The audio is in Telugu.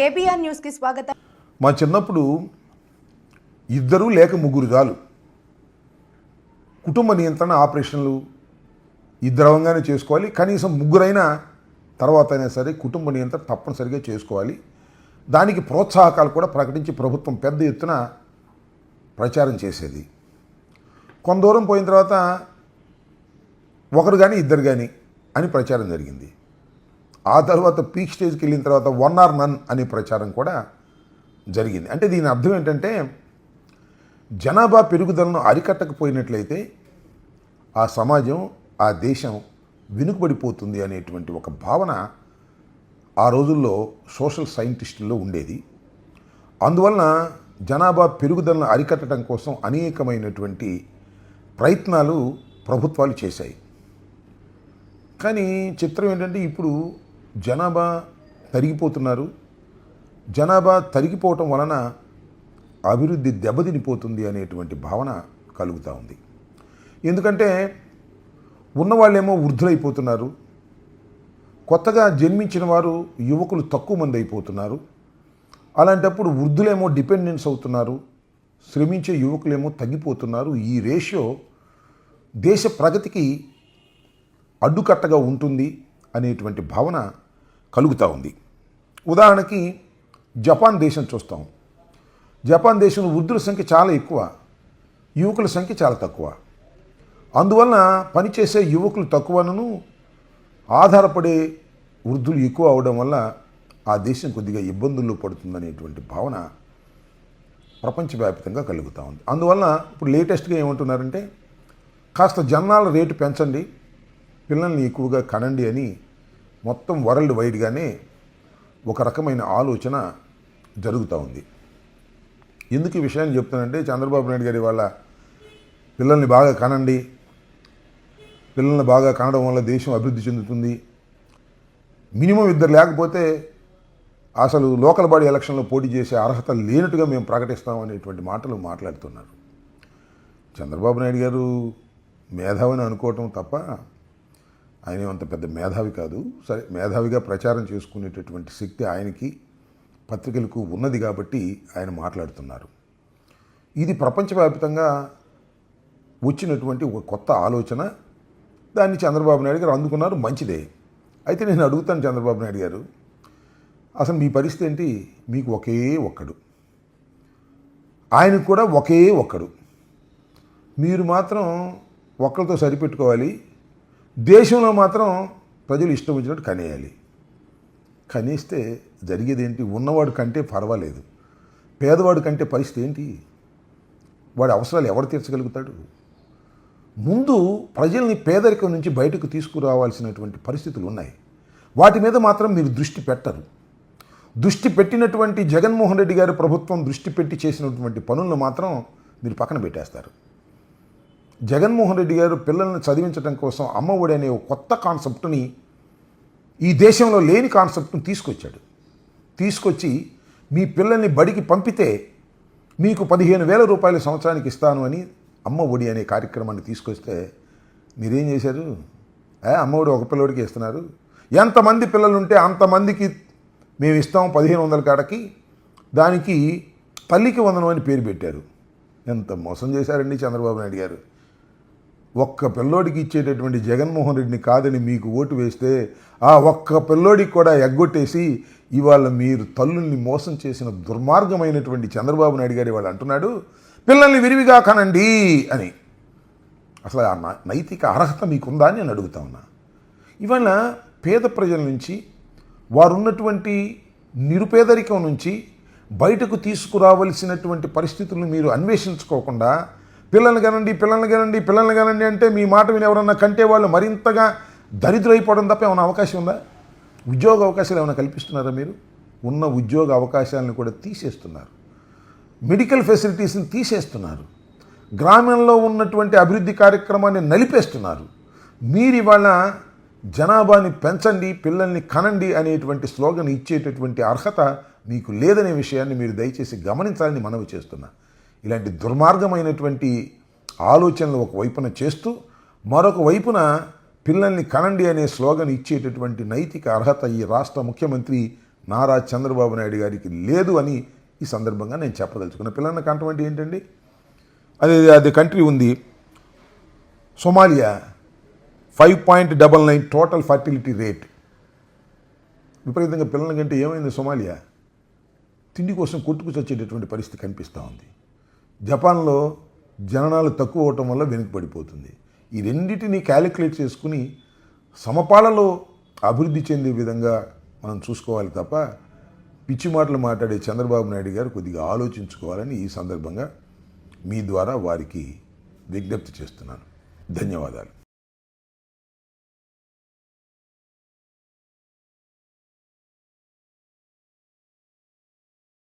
కేబీఆర్ న్యూస్కి స్వాగతం. మా చిన్నప్పుడు ఇద్దరు లేక ముగ్గురు చాలు. కుటుంబ నియంత్రణ ఆపరేషన్లు ఇద్దరవంగానే చేసుకోవాలి. కనీసం ముగ్గురైనా తర్వాత అయినా సరే కుటుంబ నియంత్రణ తప్పనిసరిగా చేసుకోవాలి. దానికి ప్రోత్సాహకాలు కూడా ప్రకటించి ప్రభుత్వం పెద్ద ఎత్తున ప్రచారం చేసేది. కొంత దూరం పోయిన తర్వాత ఒకరు కానీ ఇద్దరు కానీ అని ప్రచారం జరిగింది. ఆ తర్వాత పీక్ స్టేజ్కి వెళ్ళిన తర్వాత వన్ ఆర్ నన్ అనే ప్రచారం కూడా జరిగింది. అంటే దీని అర్థం ఏంటంటే జనాభా పెరుగుదలను అరికట్టకపోయినట్లయితే ఆ సమాజం ఆ దేశం వెనుకబడిపోతుంది అనేటువంటి ఒక భావన ఆ రోజుల్లో సోషల్ సైంటిస్టుల్లో ఉండేది. అందువలన జనాభా పెరుగుదలను అరికట్టడం కోసం అనేకమైనటువంటి ప్రయత్నాలు ప్రభుత్వాలు చేశాయి. కానీ చిత్రం ఏంటంటే ఇప్పుడు జనాభా తరిగిపోతున్నారు. జనాభా తరిగిపోవటం వలన అభివృద్ధి దెబ్బతినిపోతుంది అనేటువంటి భావన కలుగుతూ ఉంది. ఎందుకంటే ఉన్నవాళ్ళేమో వృద్ధులైపోతున్నారు. కొత్తగా జన్మించిన వారు యువకులు తక్కువ మంది అయిపోతున్నారు అలాంటప్పుడు వృద్ధులేమో డిపెండెన్స్ అవుతున్నారు. శ్రమించే యువకులేమో తగ్గిపోతున్నారు. ఈ రేషియో దేశ ప్రగతికి అడ్డుకట్టగా ఉంటుంది అనేటువంటి భావన కలుగుతూ ఉంది. ఉదాహరణకి జపాన్ దేశం చూస్తాం. జపాన్ దేశంలో వృద్ధుల సంఖ్య చాలా ఎక్కువ యువకుల సంఖ్య చాలా తక్కువ. అందువలన పనిచేసే యువకులు తక్కువను ఆధారపడే వృద్ధులు ఎక్కువ అవడం వల్ల ఆ దేశం కొద్దిగా ఇబ్బందుల్లో పడుతుందనేటువంటి భావన ప్రపంచవ్యాప్తంగా కలుగుతూ ఉంది. అందువలన ఇప్పుడు లేటెస్ట్గా ఏమంటున్నారంటే కాస్త జనాల రేటు పెంచండి పిల్లల్ని ఎక్కువగా కనండి అని మొత్తం వరల్డ్ వైడ్గానే ఒక రకమైన ఆలోచన జరుగుతూ ఉంది. ఎందుకు ఈ విషయాన్ని చెప్తానంటే చంద్రబాబు నాయుడు గారి వాళ్ళ పిల్లల్ని బాగా కనండి. పిల్లల్ని బాగా కనడం వల్ల దేశం అభివృద్ధి చెందుతుంది. మినిమం ఇద్దరు లేకపోతే అసలు లోకల్ బాడీ ఎలక్షన్లో పోటీ చేసే అర్హత లేనట్టుగా మేము ప్రకటిస్తాం అనేటువంటి మాటలు మాట్లాడుతున్నారు. చంద్రబాబు నాయుడు గారు మేధావిని అనుకోవటం తప్ప ఆయన అంత పెద్ద మేధావి కాదు. సరే మేధావిగా ప్రచారం చేసుకునేటటువంటి శక్తి ఆయనకి పత్రికలకు ఉన్నది కాబట్టి ఆయన మాట్లాడుతున్నారు. ఇది ప్రపంచవ్యాప్తంగా వచ్చినటువంటి ఒక కొత్త ఆలోచన. దాన్ని చంద్రబాబు నాయుడు గారు అందుకున్నారు మంచిదే. అయితే నేను అడుగుతాను చంద్రబాబు నాయుడు గారు అసలు మీ పరిస్థితి ఏంటి? మీకు ఒకే ఒక్కడు. ఆయనకు కూడా ఒకే ఒక్కడు. మీరు మాత్రం ఒక్కరితో సరిపెట్టుకోవాలి. దేశంలో మాత్రం ప్రజలు ఇష్టం వచ్చినట్టు కనేయాలి. కనేస్తే జరిగేది ఏంటి ఉన్నవాడు కంటే పర్వాలేదు. పేదవాడు కంటే పరిస్థితి ఏంటి? వాడి అవసరాలు ఎవరు తీర్చగలుగుతాడు? ముందు ప్రజల్ని పేదరికం నుంచి బయటకు తీసుకురావాల్సినటువంటి పరిస్థితులు ఉన్నాయి. వాటి మీద మాత్రం మీరు దృష్టి పెట్టరు. దృష్టి పెట్టినటువంటి జగన్మోహన్ రెడ్డి గారి ప్రభుత్వం దృష్టి పెట్టి చేసినటువంటి పనులను మాత్రం మీరు పక్కన పెట్టేస్తారు. జగన్మోహన్ రెడ్డి గారు పిల్లల్ని చదివించడం కోసం అమ్మఒడి అనే ఒక కొత్త కాన్సెప్ట్ని ఈ దేశంలో లేని కాన్సెప్ట్ని తీసుకొచ్చాడు. తీసుకొచ్చి మీ పిల్లల్ని బడికి పంపితే మీకు పదిహేను వేల రూపాయలు సంవత్సరానికి ఇస్తాను అని అమ్మ ఒడి అనే కార్యక్రమాన్ని తీసుకొస్తే మీరేం చేశారు? ఏ అమ్మఒడి ఒక పిల్లోడికి ఇస్తున్నారు. ఎంతమంది పిల్లలు ఉంటే అంతమందికి మేము ఇస్తాం పదిహేను వందల కాడకి. దానికి తల్లికి వందనం అని పేరు పెట్టారు. ఎంత మోసం చేశారండి చంద్రబాబు నాయుడు గారు. ఒక్క పిల్లోడికి ఇచ్చేటటువంటి జగన్మోహన్ రెడ్డిని కాదని మీకు ఓటు వేస్తే ఆ ఒక్క పిల్లోడికి కూడా ఎగ్గొట్టేసి ఇవాళ మీరు తల్లుల్ని మోసం చేసిన దుర్మార్గమైనటువంటి చంద్రబాబు నాయుడు గారు ఇవాళ అంటున్నాడు పిల్లల్ని విరివిగా కనండి అని. అసలు ఆ నైతిక అర్హత మీకుందా అని నేను అడుగుతా ఉన్నా. ఇవాళ పేద ప్రజల నుంచి వారున్నటువంటి నిరుపేదరికం నుంచి బయటకు తీసుకురావలసినటువంటి పరిస్థితులను మీరు అన్వేషించుకోకుండా పిల్లల్ని కనండి పిల్లల్ని కనండి పిల్లల్ని కనండి అంటే మీ మాట విని ఎవరన్నా కంటే వాళ్ళు మరింతగా దరిద్రైపోవడం తప్ప ఏమైనా అవకాశం ఉందా? ఉద్యోగ అవకాశాలు ఏమైనా కల్పిస్తున్నారా మీరు? ఉన్న ఉద్యోగ అవకాశాలను కూడా తీసేస్తున్నారు. మెడికల్ ఫెసిలిటీస్ని తీసేస్తున్నారు. గ్రామంలో ఉన్నటువంటి అభివృద్ధి కార్యక్రమాన్ని నలిపేస్తున్నారు. మీరు ఇవాళ జనాభాని పెంచండి పిల్లల్ని కనండి అనేటువంటి స్లోగన్ ఇచ్చేటటువంటి అర్హత మీకు లేదనే విషయాన్ని మీరు దయచేసి గమనించాలని మనవి చేస్తున్నా. ఇలాంటి దుర్మార్గమైనటువంటి ఆలోచనలు ఒక వైపున చేస్తూ మరొక వైపున పిల్లల్ని కనండి అనే స్లోగన్ ఇచ్చేటటువంటి నైతిక అర్హత ఈ రాష్ట్ర ముఖ్యమంత్రి నారా చంద్రబాబు నాయుడు గారికి లేదు అని ఈ సందర్భంగా నేను చెప్పదలుచుకున్న పిల్లల కంఠం అంటే ఏంటండి? అది అది కంట్రీ ఉంది. Somalia five point double nine total fertility rate. విపరీతంగా పిల్లల కంటే ఏమైంది సొమాలియా? తిండి కోసం కొట్టుకు చచ్చేటటువంటి పరిస్థితి కనిపిస్తూ ఉంది. జపాన్లో జననాలు తక్కువ అవటం వల్ల వెనుకబడిపోతుంది. ఈ రెండింటిని క్యాలిక్యులేట్ చేసుకుని సమపాలలో అభివృద్ధి చెందే విధంగా మనం చూసుకోవాలి తప్ప పిచ్చి మాటలు మాట్లాడే చంద్రబాబు నాయుడు గారు కొద్దిగా ఆలోచించుకోవాలని ఈ సందర్భంగా మీ ద్వారా వారికి విజ్ఞప్తి చేస్తున్నాను. ధన్యవాదాలు.